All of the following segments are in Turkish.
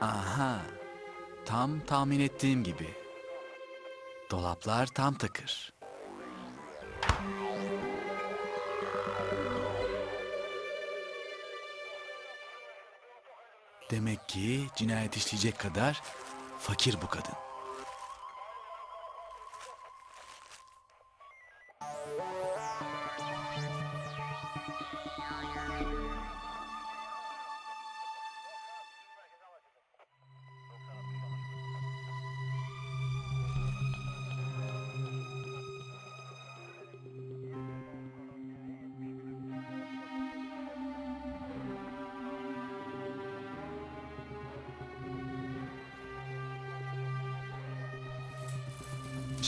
Aha. Tam tahmin ettiğim gibi. Dolaplar tam takır. Demek ki cinayet işleyecek kadar fakir bu kadın.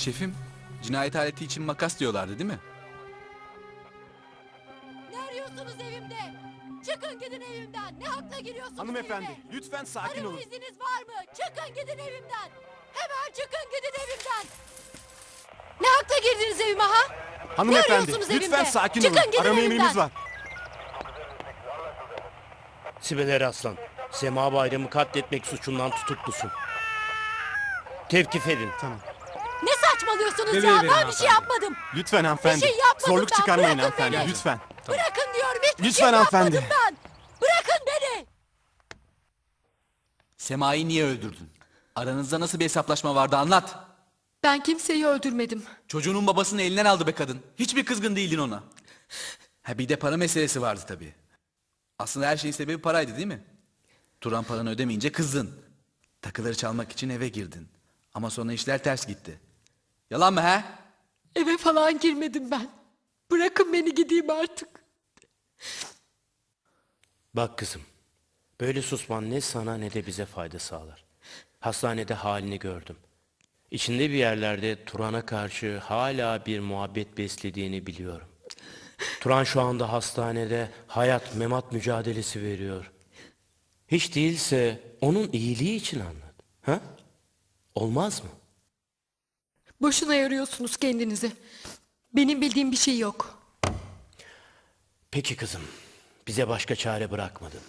Şefim, cinayet aleti için makas diyorlardı değil mi? Ne arıyorsunuz evimde? Çıkın gidin evimden. Ne hakla giriyorsunuz Hanımefendi evime? lütfen sakin Arama olun. izniniz var mı? Çıkın gidin evimden. Hemen çıkın gidin evimden. Ne hakla girdiniz evime ha? Hanımefendi arıyorsunuz lütfen evimde? sakin Çıkın olun. gidin Arama evimden. emrimiz var. Sibel Eraslan, Sema Bayram'ı katletmek suçundan tutuklusun. Tevkif edin. Tamam. Saçmalıyorsunuz Bebeği ya? verin Ben bir şey yapmadım. Lütfen hanımefendi. Bir şey yapmadım Zorluk ben, çıkarmayın bırakın hanımefendi beni. lütfen. Bırakın diyorum hiçbir Lütfen şey hanımefendi. yapmadım ben. Bırakın beni. Sema'yı niye öldürdün? Aranızda nasıl bir hesaplaşma vardı anlat. Ben kimseyi öldürmedim. Çocuğunun babasını elinden aldı be kadın. Hiçbir kızgın değildin ona. Ha bir de para meselesi vardı tabii. Aslında her şeyin sebebi paraydı değil mi? Turan paranı ödemeyince kızdın. Takıları çalmak için eve girdin. Ama sonra işler ters gitti. Yalan mı he? Eve falan girmedim ben. Bırakın beni gideyim artık. Bak kızım, böyle susman ne sana ne de bize fayda sağlar. Hastanede halini gördüm. İçinde bir yerlerde Turan'a karşı hala bir muhabbet beslediğini biliyorum. Turan şu anda hastanede hayat memat mücadelesi veriyor. Hiç değilse onun iyiliği için anlat. Ha? Olmaz mı? Boşuna yoruyorsunuz kendinizi. Benim bildiğim bir şey yok. Peki kızım, bize başka çare bırakmadın.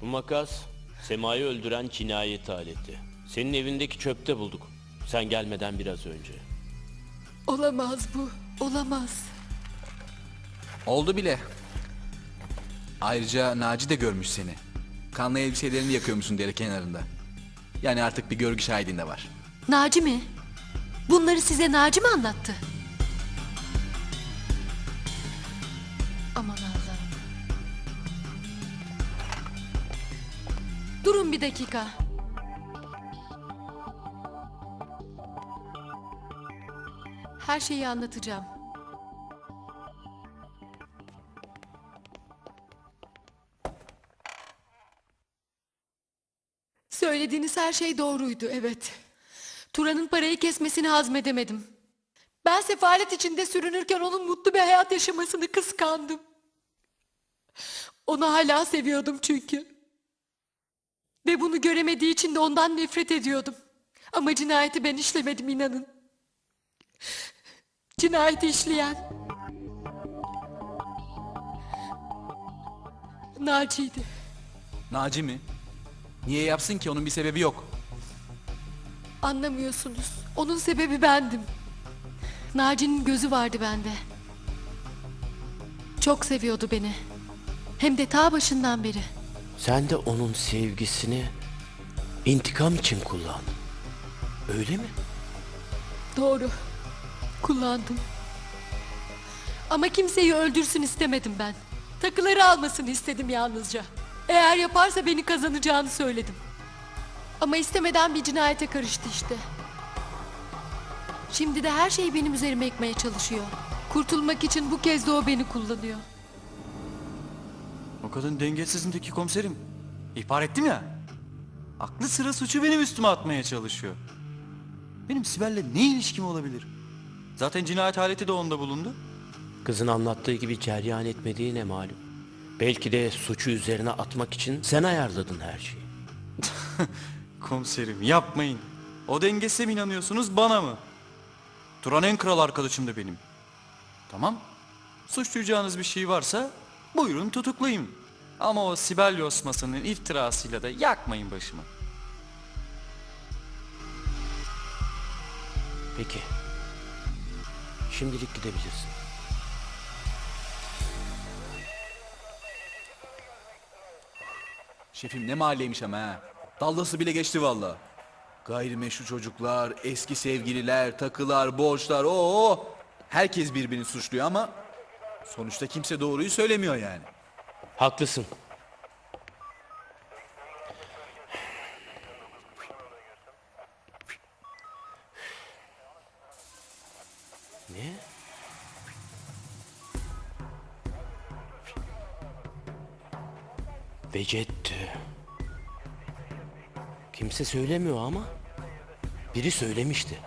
Bu makas Sema'yı öldüren cinayet aleti. Senin evindeki çöpte bulduk. Sen gelmeden biraz önce. Olamaz bu. Olamaz. Oldu bile. Ayrıca Naci de görmüş seni. Kanlı elbiselerini yakıyormuşsun dere kenarında. Yani artık bir görgü şahidin de var. Naci mi? Bunları size Naci mi anlattı? Aman Allah'ım. Durun bir dakika. Her şeyi anlatacağım. Söylediğiniz her şey doğruydu, evet. Turan'ın parayı kesmesini hazmedemedim. Ben sefalet içinde sürünürken onun mutlu bir hayat yaşamasını kıskandım. Onu hala seviyordum çünkü. Ve bunu göremediği için de ondan nefret ediyordum. Ama cinayeti ben işlemedim inanın. Cinayeti işleyen... Naci'ydi. Naci mi? Niye yapsın ki? Onun bir sebebi yok. Anlamıyorsunuz. Onun sebebi bendim. Naci'nin gözü vardı bende. Çok seviyordu beni. Hem de ta başından beri. Sen de onun sevgisini intikam için kullandın. Öyle mi? Doğru. Kullandım. Ama kimseyi öldürsün istemedim ben. Takıları almasını istedim yalnızca. Eğer yaparsa beni kazanacağını söyledim. Ama istemeden bir cinayete karıştı işte. Şimdi de her şeyi benim üzerime ekmeye çalışıyor. Kurtulmak için bu kez de o beni kullanıyor. O kadın dengesizindeki komiserim. İhbar ettim ya. Aklı sıra suçu benim üstüme atmaya çalışıyor. Benim Sibel'le ne ilişkim olabilir? Zaten cinayet aleti de onda bulundu. Kızın anlattığı gibi ceryan etmediği ne malum. Belki de suçu üzerine atmak için sen ayarladın her şeyi. komiserim yapmayın. O dengesize mi inanıyorsunuz bana mı? Turan en kral arkadaşım da benim. Tamam. Suçlayacağınız bir şey varsa buyurun tutuklayın. Ama o Sibel Yosması'nın iftirasıyla da yakmayın başımı. Peki. Şimdilik gidebilirsin. Şefim ne mahalleymiş ama ha. Dallası bile geçti valla. Gayrimeşru çocuklar, eski sevgililer, takılar, borçlar, o Herkes birbirini suçluyor ama sonuçta kimse doğruyu söylemiyor yani. Haklısın. Vecettü. Kimse söylemiyor ama biri söylemişti.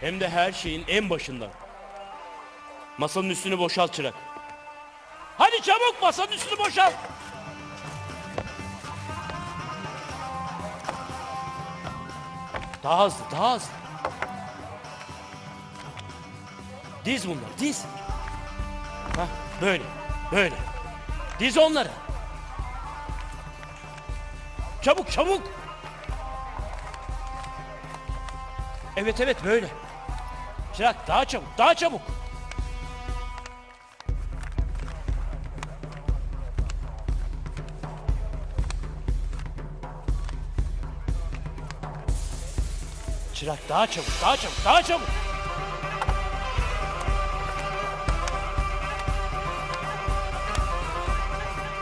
Hem de her şeyin en başından. Masanın üstünü boşalt çırak. Hadi çabuk masanın üstünü boşalt. Daha hızlı, daha hızlı. Diz bunları, diz. Hah, böyle, böyle. Diz onları. Çabuk, çabuk. Evet, evet, böyle. Çırak, daha çabuk, daha çabuk. Çırak, daha çabuk, daha çabuk, daha çabuk.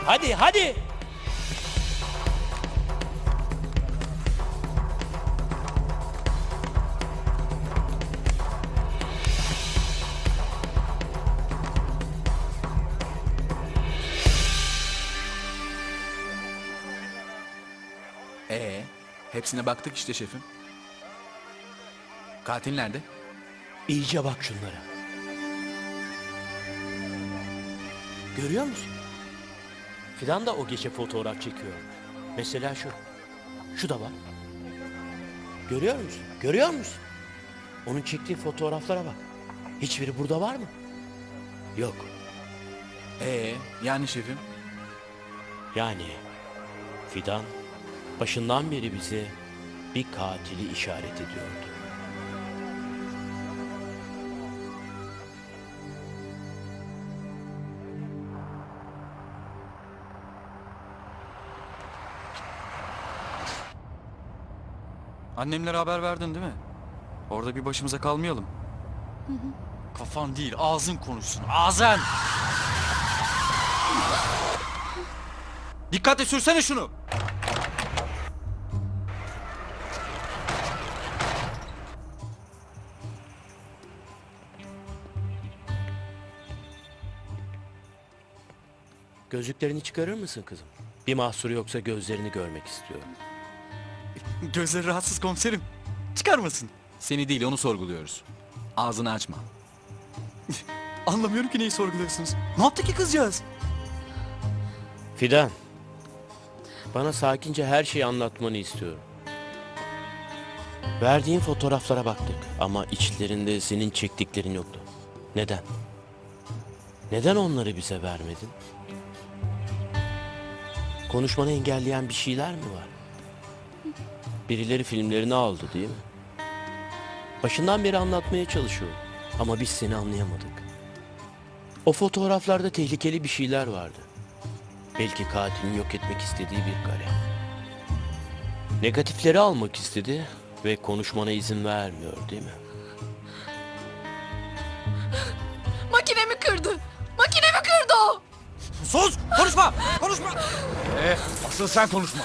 Hadi, hadi. Ee, hepsine baktık işte şefim. Katil nerede? İyice bak şunlara. Görüyor musun? Fidan da o gece fotoğraf çekiyor. Mesela şu. Şu da var. Görüyor musun? Görüyor musun? Onun çektiği fotoğraflara bak. Hiçbiri burada var mı? Yok. Ee, yani şefim. Yani Fidan başından beri bize bir katili işaret ediyordu. Annemlere haber verdin değil mi? Orada bir başımıza kalmayalım. Kafan değil ağzın konuşsun. Ağzın! Dikkatle sürsene şunu. Gözlüklerini çıkarır mısın kızım? Bir mahsuru yoksa gözlerini görmek istiyorum. Gözleri rahatsız komiserim. Çıkarmasın. Seni değil onu sorguluyoruz. Ağzını açma. Anlamıyorum ki neyi sorguluyorsunuz. Ne yaptı ki kızcağız? Fidan, bana sakince her şeyi anlatmanı istiyorum. Verdiğin fotoğraflara baktık ama içlerinde senin çektiklerin yoktu. Neden? Neden onları bize vermedin? Konuşmanı engelleyen bir şeyler mi var? Birileri filmlerini aldı değil mi? Başından beri anlatmaya çalışıyor ama biz seni anlayamadık. O fotoğraflarda tehlikeli bir şeyler vardı. Belki katilin yok etmek istediği bir kare. Negatifleri almak istedi ve konuşmana izin vermiyor değil mi? Makinemi kırdı. Makinemi kırdı o. Sus! Konuşma! Konuşma! Asıl sen konuşma.